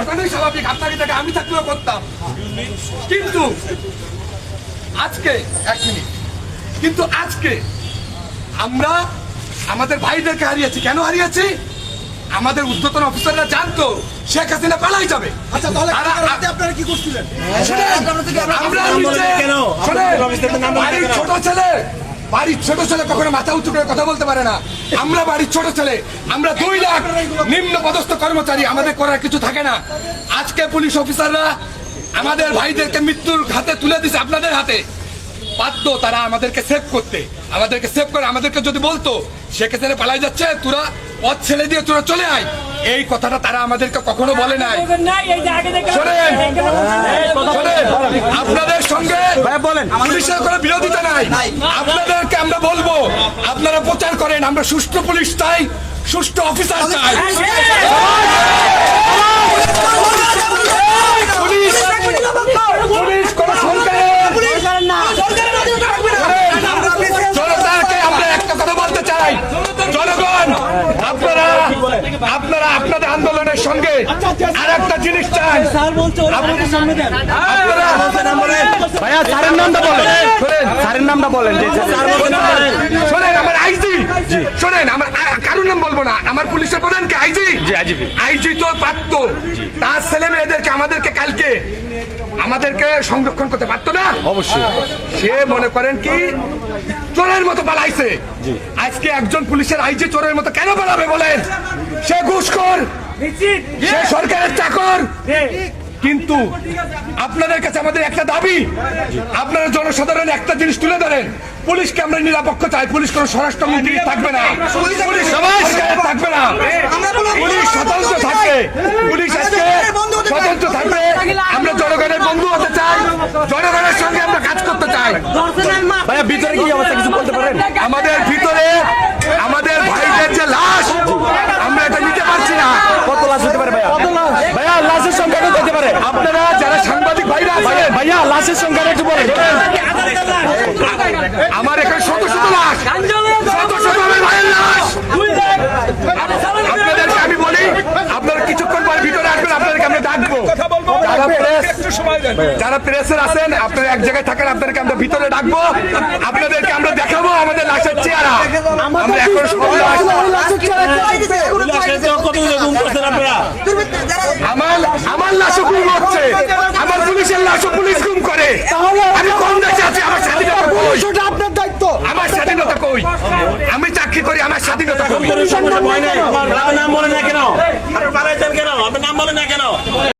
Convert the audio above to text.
ঘটনাই স্বাভাবিক আপনাকে জায়গায় আমি থাকলেও করতাম। কিন্তু আজকে এক মিনিট। কিন্তু আজকে আমরা আমাদের ভাইদেরকে হারিয়েছি। কেন হারিয়েছি? আমাদের উদ্যতন অফিসাররা জানতো শেখ হাসিনা পালাই যাবে। আচ্ছা তাহলে আপনারা কি করছিলেন? আমরা বাড়ির ছোট ছেলে বাড়ির ছোট ছেলে কখনো মাথা উঁচু করে কথা বলতে পারে না। আমরা বাড়ির ছোট ছেলে, আমরা দুই লাখ নিম্ন পদস্থ কর্মচারী, আমাদের করার কিছু থাকে না। আজকে পুলিশ অফিসাররা আমাদের ভাইদেরকে মৃত্যুর হাতে তুলে দিছে আপনাদের হাতে। বাধ্য তারা আমাদেরকে সেভ করতে। আমাদেরকে সেভ করে, আমাদেরকে যদি বলতো সেক্ষেত্রে পালাই যাচ্ছে, তোরা পথ ছেলে দিয়ে তোরা চলে আয় এই কথাটা তারা আমাদেরকে কখনো বলে নাই শোনেন শোনেন আপনাদের সঙ্গে বলেন পুলিশের কোনো বিরোধিতা নাই আপনাদেরকে আমরা বলব আপনারা প্রচার করেন আমরা সুষ্ঠু পুলিশ চাই সুষ্ঠু অফিসার চাই পুলিশ পুলিশ কোন সরকারের জনতাকে আমরা একটা কথা বলতে চাই জনগণ আপনারা আপনারা আপনাদের আন্দোলনের সঙ্গে আর একটা জিনিস চাই। ভাইয়া স্যারের নামটা বলেন। শোনেন স্যারের নামটা বলেন। শোনেন আমার আইজি। শোনেন আমার কারোর নাম বলব না আমার পুলিশের প্রধান কে আইজি। আইজি তো পারতো। তার ছেলে মেয়েদেরকে আমাদেরকে কালকে আমাদেরকে সংরক্ষণ করতে পারতো না? অবশ্যই। সে মনে করেন কি চোরের মতো পালাইছে। আজকে একজন পুলিশের আইজি চোরের মতো কেন পালাবে বলেন? সে ঘুষখোর। সে সরকারের চাকর। কিন্তু আপনাদের কাছে আমাদের একটা দাবি। আপনারা জনসাধারণ একটা জিনিস তুলে ধরেন। পুলিশকে আমরা নিরাপক্ষ চাই। পুলিশ কোনো স্বরাষ্ট্রমন্ত্রী থাকবে না। পুলিশ থাকবে না। পুলিশ স্বতন্ত্র থাকবে পুলিশ আজকে স্বতন্ত্র থাকবে আমরা জনগণের বন্ধু হতে চাই আমরা কাজ করতে চাই। ভাইয়া ভিতরে কি অবস্থা কিছু বলতে পারেন? আমাদের ভিতরে আমাদের ভাইদের যে লাশ আমরা এটা নিতে পারছি না। কত লাশ হতে পারে ভাইয়া? ভাইয়া লাশের সংখ্যাটা হতে পারে আপনারা যারা সাংবাদিক ভাইরা ভাইয়া লাশের সংখ্যা একটু বলেন। আমার এখানে শত শত লাশ শত শত আমার ভাইয়ের লাশ আপনাদেরকে আমি বলি আপনারা কিছুক্ষণ পরে ভিতরে আসবেন আপনাদেরকে আমরা ডাকবো যারা প্রেস যারা প্রেসের আছেন আপনারা এক জায়গায় থাকেন আপনাদেরকে আমরা ভিতরে ডাকবো। আপনাদেরকে আমরা দেখাবো আমাদের লাশের চেহারা। আমরা এখন আমার আমার লাশও গুম হচ্ছে। আমার পুলিশের লাশও পুলিশ গুম করে। আমি কোন দেশে আছি? আমার স্বাধীনতা কই? আপনার দায়িত্ব। আমার স্বাধীনতা কই? আমি চাকরি করি আমার স্বাধীনতা কই? ভয় নাম বলেন না কেন? আপনি কেন? আপনার নাম বলেন না কেন?